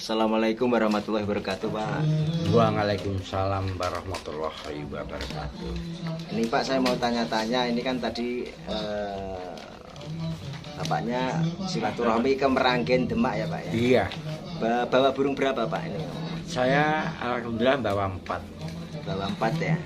Assalamualaikum warahmatullahi wabarakatuh Pak Waalaikumsalam warahmatullahi wabarakatuh. Ini Pak saya mau tanya-tanya Ini kan tadi eh, Bapaknya silaturahmi ke Meranggen Demak ya Pak ya Iya, Ba- Bawa burung berapa Pak ini? saya alhamdulillah bawa empat. Bawa empat ya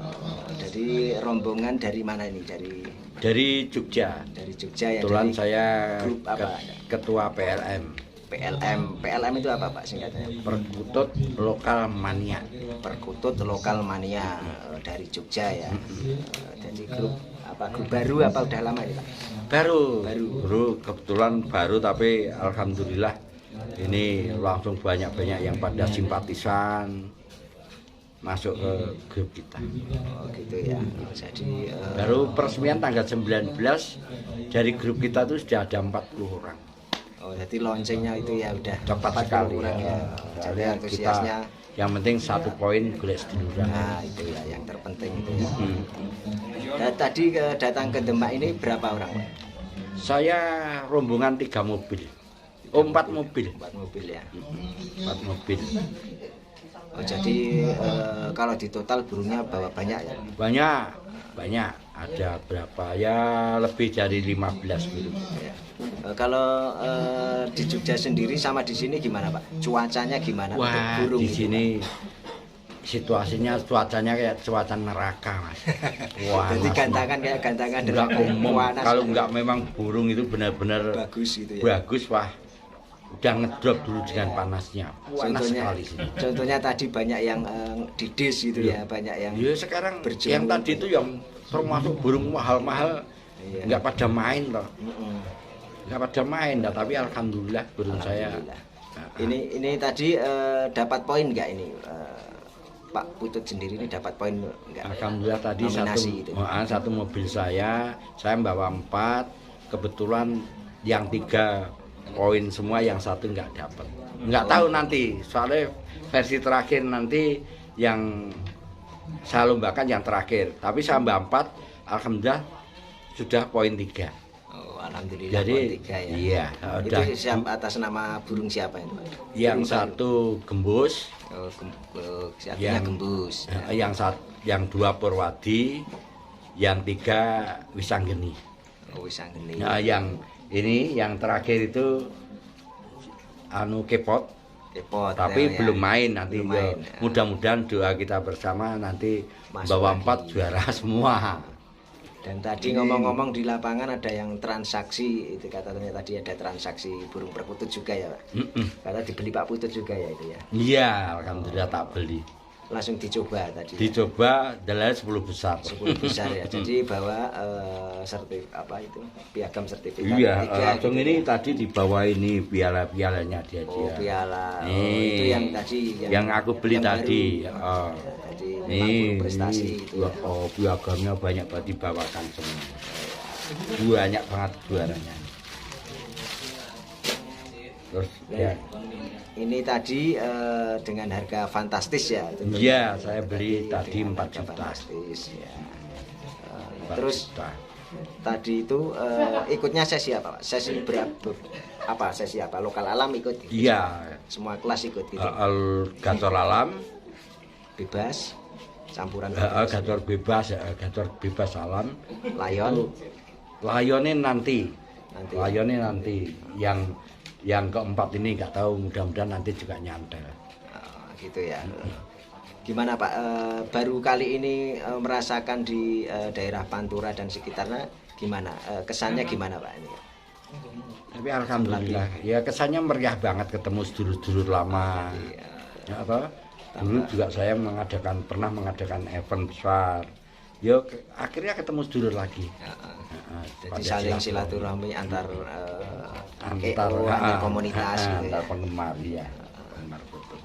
Oh, Jadi rombongan dari mana ini? Dari Dari Jogja. dari Jogja ya Kebetulan saya grup apa? ke- ketua PLM, PLM PLM itu apa Pak singkatnya? Perkutut Lokal Mania. Perkutut Lokal Mania eh, dari Jogja ya Eh, Jadi grup apa grup baru apa udah lama ini Pak? Baru, Baru. baru kebetulan baru tapi alhamdulillah ini langsung banyak-banyak yang pada simpatisan masuk ke grup kita. Oh gitu ya. Jadi eh, Baru peresmian tanggal 19 dari grup kita itu sudah ada 40 orang. Oh jadi launchingnya itu ya udah cepat 40 sekali orang ya. Jadi Jadi kita antusiasnya yang penting satu poin golek seduluran. nah itu ya yang terpenting itu ya. Hmm. Dan tadi ke, datang ke Demak ini berapa orang? Pak? Saya rombongan tiga mobil, oh empat mobil, Empat mobil ya. empat mobil. Oh, jadi eh, kalau di total burungnya bawa banyak ya. Banyak, banyak. Ada berapa ya lebih dari 15 burung. Ya. Eh, kalau eh, di Jogja sendiri sama di sini gimana Pak? Cuacanya gimana untuk Wah burung di itu, sini situasinya cuacanya kayak cuaca neraka mas. Wah, Jadi gantangan kayak gantangan neraka, umum. Kalau nggak memang burung itu benar-benar bagus gitu ya. bagus wah udah ngedrop dulu dengan panasnya panas Contohnya, sekali sini contohnya tadi banyak yang eh, didis gitu ya, banyak yang ya sekarang Berjemur. yang tadi itu yang termasuk burung mahal-mahal. Iya. nggak pada main loh nggak pada main dah tapi alhamdulillah burung saya. Alhamdulillah. Nah, Ini ini tadi eh, dapat poin nggak ini? Eh, Pak Putut sendiri ini dapat poin nggak? alhamdulillah tadi satu Nominasi itu. ah, satu mobil saya. Saya bawa empat. Kebetulan yang tiga poin semua yang satu nggak dapat. Nggak tahu nanti. Soalnya versi terakhir nanti yang saya lombakan yang terakhir tapi saya mbak empat alhamdulillah sudah poin tiga Oh, alhamdulillah Jadi, poin tiga ya. iya, itu udah. siapa atas nama burung siapa itu? Yang Burung satu gembus baru. oh, oh, yang gembus. eh, yang sat, yang dua purwadi yang tiga wisanggeni Oh, wisanggeni. Nah, yang ini yang terakhir itu anu kepot, Kepot, tapi ya, ya. belum main nanti. Belum ya. main. Mudah-mudahan doa kita bersama nanti Masuk bawa lagi. empat juara semua. Dan tadi ngomong-ngomong di lapangan ada yang transaksi itu katanya tadi ada transaksi burung perkutut juga ya Pak. Mm-mm. Kata dibeli Pak Putut juga ya itu ya. Iya, alhamdulillah tak beli. Langsung dicoba tadi. ya. Dicoba adalah 10 besar. 10 besar ya. Jadi bawa eh, sertif apa itu? Piagam sertifikat. Iya, tiga langsung gitu ini ya. tadi dibawa ini piala-pialanya dia Oh, dia. piala. Oh, Nih, itu yang tadi yang aku beli yang tadi. baru. Oh. Ya, jadi Ini, 50 prestasi ini, gitu ya. oh piagamnya banyak banget dibawakan semua. Banyak banget juaranya. Terus ya, Ini tadi eh, dengan harga fantastis ya. tentunya. Iya, saya beli tadi dengan 4 harga juta. Fantastis ya. 4 terus juta. tadi itu eh, ikutnya sesi apa Pak? Sesi berapa? Apa sesi apa? Lokal alam ikut? Iya, Semua kelas ikut gitu. al gacor alam, Bebas. Campuran bebas. gacor bebas, eh, gacor bebas alam. Lion Layonnya nanti, nanti. layonnya nanti. Yang yang keempat ini nggak tahu, mudah-mudahan nanti juga nyantel. Ah, gitu ya. Gimana Pak? Eh, baru kali ini eh, merasakan di eh, daerah Pantura dan sekitarnya gimana? Eh, kesannya gimana Pak ini? Tapi alhamdulillah, ya kesannya meriah banget ketemu sedulur-sedulur lama. Iya. Ya apa? Dulu juga saya mengadakan pernah mengadakan event besar. Yo ke- akhirnya ketemu sedulur lagi. Ya. Heeh, Jadi saling silaturahmi antar eh, antar, antar komunitas gitu antar ya. penggemar ya. Penggemar betul.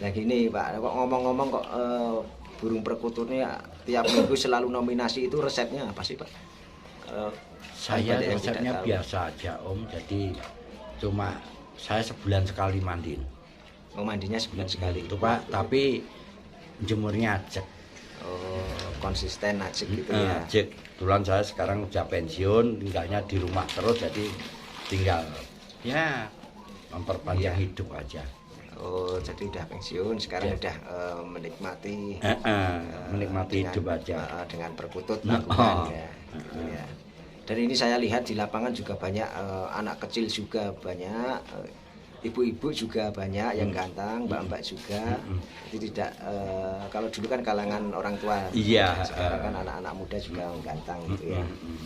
Nah gini Pak, kok ngomong-ngomong kok eh, burung perkututnya tiap minggu selalu nominasi itu resepnya apa sih Pak? Eh, Saya resepnya biasa aja Om, jadi cuma saya sebulan sekali mandiin. Oh mandinya sebulan sekali. Itu Pak, tapi jemurnya ajak. Oh, konsisten aja gitu ya. Ajak. Kebetulan saya sekarang udah pensiun, tinggalnya di rumah terus jadi tinggal ya memperpanjang Iya. hidup aja Oh, jadi udah pensiun, sekarang Iya. udah eh, menikmati eh, eh, menikmati dengan, hidup aja eh, dengan perkutut Nah, lakukan oh. ya, gitu ya. Dan ini saya lihat di lapangan juga banyak eh, anak kecil juga banyak, eh, ibu-ibu juga banyak yang gantang, mbak-mbak juga. Mm. Itu tidak eh, kalau dulu kan kalangan orang tua, Iya, sekarang eh. kan anak-anak muda juga gantang gitu ya. Mm.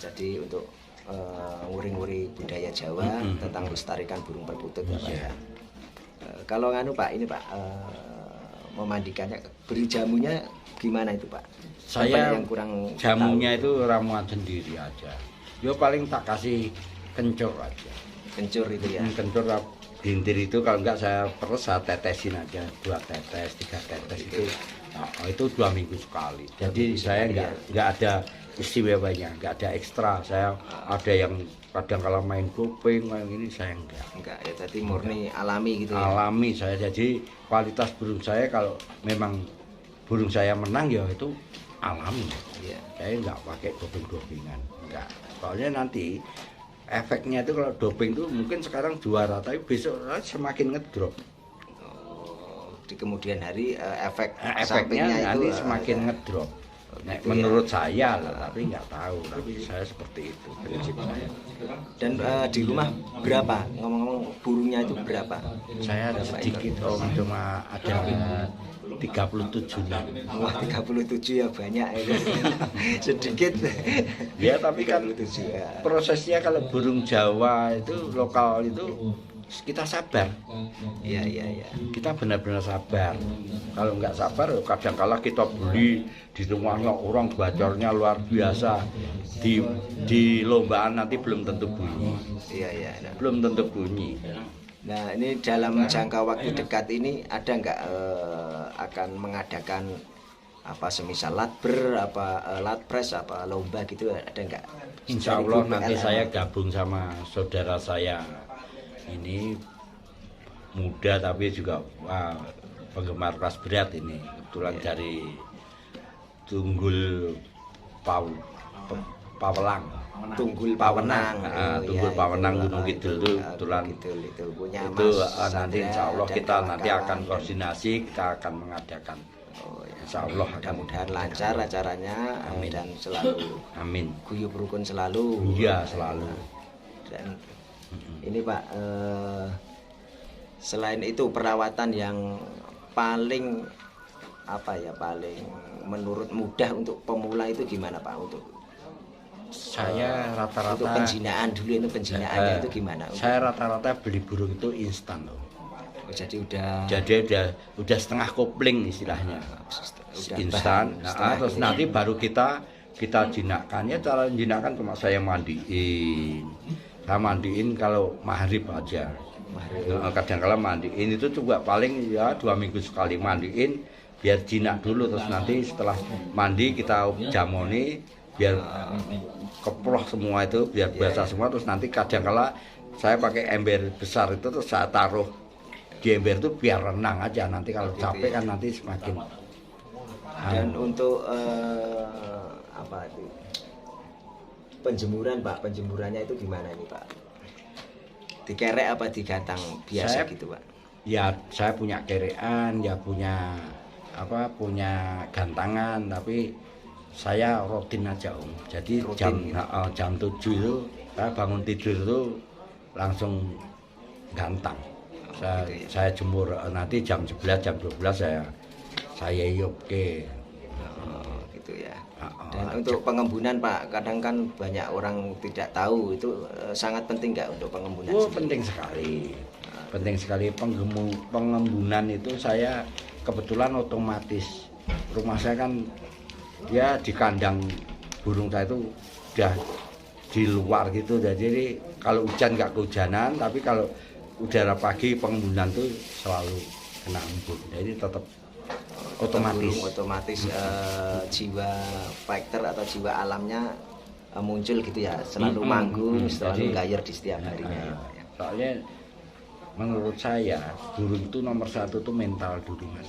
Jadi untuk eh, nguri-nguri budaya Jawa tentang melestarikan burung perkutut ya Pak Iya. ya. Eh, kalau nganu Pak ini Pak eh, memandikannya beri jamunya gimana itu Pak? saya Banyak yang kurang jamunya tahu. itu ramuan sendiri aja yo paling tak kasih kencur aja kencur itu ya. Hmm, kencur gintir itu kalau enggak saya perlu saya tetesin aja. Dua tetes tiga tetes itu. Nah, itu dua minggu sekali. Jadi minggu saya enggak ya. enggak ada istimewanya enggak ada ekstra. Saya ada yang kadang kalau main kuping main ini saya enggak. Enggak ya, jadi murni alami gitu ya. alami saya. Jadi kualitas burung saya kalau memang burung saya menang ya itu alami. Iya. saya nggak pakai doping dopingan nggak soalnya nanti efeknya itu kalau doping itu mungkin sekarang juara tapi besok semakin ngedrop. Oh, di kemudian hari eh, efek Nah, sampingnya efeknya nanti eh, semakin ada. ngedrop. Nah, gitu menurut ya. saya loh, tapi nggak tahu tapi saya seperti itu prinsip saya. Dan eh, di rumah berapa? Ngomong-ngomong burungnya itu berapa? saya Berapa sedikit om. Cuma ada 37 lah Wah 37 ya banyak itu. Sedikit. ya tapi kan 37 ya. prosesnya kalau burung Jawa itu lokal itu kita sabar Iya iya iya. kita benar-benar sabar kalau nggak sabar kadang kala kita beli di rumahnya orang bacornya luar biasa di di lombaan nanti belum tentu bunyi Iya iya. belum tentu bunyi Nah ini dalam jangka waktu dekat ini ada nggak eh, akan mengadakan apa semisal latber, apa eh, latpres, apa lomba gitu ada nggak? Insya Allah nanti LM. saya gabung sama saudara saya ini muda tapi juga wah, penggemar kelas berat ini kebetulan Iya. dari Tunggul Pau Pawelang Tunggul Pawenang, Oh, Tunggul iya, Pawenang, itu, Gunung Kidul itu, itu kebetulan Kidul itu punya itu Mas ah, nanti insya Allah kita nanti akan koordinasi kita akan mengadakan. Oh, ya. Insya Allah akan. mudah-mudahan lancar acaranya eh, Amin. dan selalu amin. guyup rukun selalu. iya selalu. Dan ini Pak, eh, selain itu perawatan yang paling apa ya paling menurut mudah untuk pemula itu gimana Pak untuk saya untuk rata-rata penjinaan dulu itu penjinaannya Eh, itu gimana? saya rata-rata beli burung itu instan loh. Oh, jadi udah jadi udah udah setengah kopling istilahnya. Udah instan. bahan Nah, terus ini. nanti baru kita kita jinakkannya cara jinakkan cuma saya mandiin. Saya mandiin kalau maghrib aja. Nah, kadang kala mandiin itu juga paling ya dua minggu sekali mandiin biar jinak dulu. Terus nanti setelah mandi kita jamoni biar keproh semua itu biar basah semua. Terus nanti kadang kala saya pakai ember besar itu terus saya taruh di ember itu biar renang aja. Nanti kalau capek kan nanti semakin Dan anu. untuk eh, apa itu? Penjemuran Pak, penjemurannya itu gimana ini Pak? Dikerek apa digatang biasa Saya- gitu Pak? ya saya punya kerean ya punya apa punya gantangan. Tapi saya rutin aja om jadi Rutin jam gitu. nah, jam 7 itu saya bangun tidur itu langsung gantang saya, gitu ya. saya jemur eh, nanti jam 11 jam 12 saya saya ke Oh, gitu ya. Ah, ah, Dan untuk pengembunan Pak, kadang kan banyak orang tidak tahu itu eh, sangat penting nggak untuk pengembunan? Oh sendiri? penting sekali, penting sekali penggemu, pengembunan itu saya kebetulan otomatis rumah saya kan dia di kandang burung saya itu udah di luar gitu jadi kalau hujan nggak kehujanan tapi kalau udara pagi pengembunan tuh selalu kena embun jadi tetap otomatis Burung otomatis eh, jiwa fighter atau jiwa alamnya eh, muncul gitu ya, selalu Mm-mm, manggung, mm-mm. selalu Jadi- gayer di setiap harinya. ya, Nah, Pak, ya. soalnya menurut saya burung itu nomor satu tuh mental dulu mas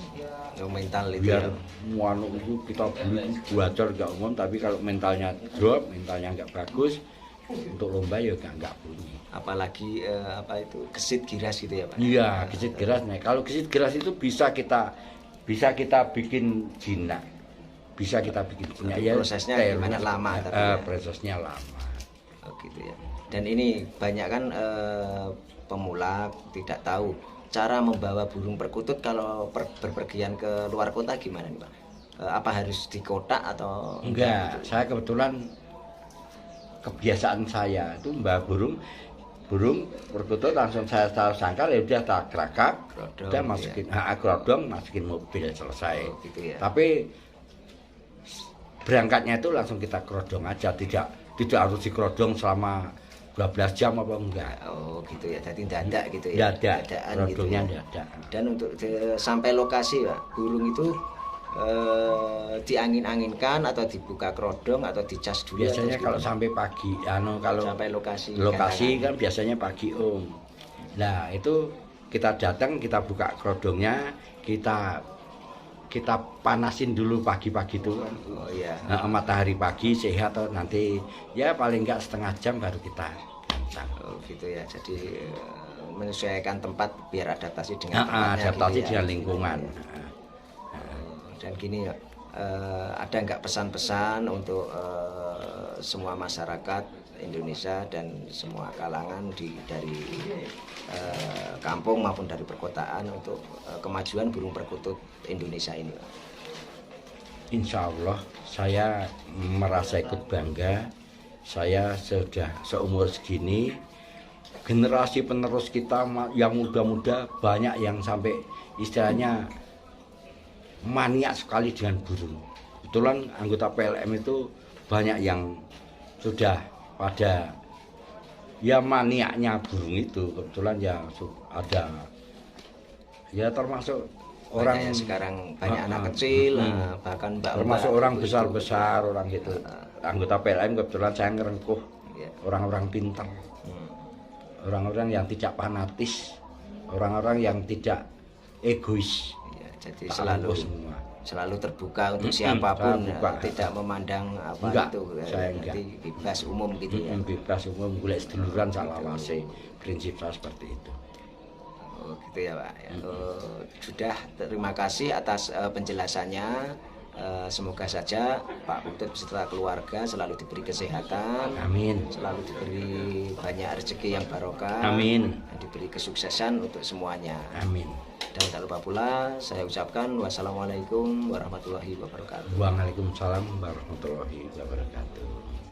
Yang mental itu biar ya. itu kita beli buacor nggak umum tapi kalau mentalnya drop mentalnya nggak bagus untuk lomba ya nggak nggak bunyi apalagi eh, apa itu gesit giras gitu ya pak iya gesit geras nih kalau gesit geras itu bisa kita bisa kita bikin jinak bisa kita bikin jinak Tapi prosesnya gimana? Lama eh, tapi eh, ya. prosesnya lama Oh, gitu ya. Dan ini banyak kan eh, pemula tidak tahu cara membawa burung perkutut kalau per- berpergian ke luar kota gimana nih pak? Eh, apa harus di kota atau enggak gitu? saya kebetulan kebiasaan saya itu mbak burung burung perkutut langsung saya taruh sangkar ya udah tak kerakak udah masukin ah, grodong masukin mobil selesai Oh, gitu ya. tapi berangkatnya itu langsung kita kerodong aja tidak tidak harus dikerodong selama 12 jam apa enggak Oh gitu ya. Jadi dadak gitu ya. dadak Dadakan gitu ya. Dan untuk de- sampai lokasi pak, burung itu eh, diangin-anginkan atau dibuka kerodong atau dicas dulu. biasanya kalau sampai pagi anu kalau sampai lokasi lokasi karangan. kan biasanya pagi om nah itu kita datang kita buka kerodongnya kita kita panasin dulu pagi-pagi itu kan Oh iya. Nah, matahari pagi sehat atau nanti ya paling enggak setengah jam baru kita gancang. Oh gitu ya. Jadi eh, menyesuaikan tempat biar adaptasi dengan Nah, tempatnya adaptasi gitu ya. dengan lingkungan. Oh, Dan gini ya, eh, ada nggak pesan-pesan untuk eh, semua masyarakat Indonesia dan semua kalangan di dari eh, kampung maupun dari perkotaan untuk eh, kemajuan burung perkutut Indonesia ini. Insya Allah saya merasa ikut bangga. Saya sudah seumur segini generasi penerus kita yang muda-muda banyak yang sampai istilahnya maniak sekali dengan burung. Kebetulan anggota PLM itu banyak yang sudah pada ya maniaknya burung itu. Kebetulan ya ada. Ya termasuk orang Banyak yang sekarang banyak Ah, anak ah, kecil, ah, bahkan mbak termasuk orang besar-besar orang gitu. Anggota PLM kebetulan saya ngerengkuh. Ya. orang-orang pintar Hmm. orang-orang yang tidak fanatis. Orang-orang yang tidak egois. Ya, jadi Tak selalu selalu terbuka untuk siapa pun saya buka. eh, tidak memandang apa Enggak, itu eh, saya enggak. nanti bebas umum gitu ya. Bebas umum golek seduluran salah wase prinsip saya seperti itu. Oh, gitu ya pak. Ya, oh, sudah. Terima kasih atas eh, penjelasannya. Eh, semoga saja Pak Putut beserta keluarga selalu diberi kesehatan amin. selalu diberi banyak rezeki yang barokah Amin. dan diberi kesuksesan untuk semuanya. Amin dan tak lupa pula saya ucapkan wassalamualaikum warahmatullahi wabarakatuh. Waalaikumsalam warahmatullahi wabarakatuh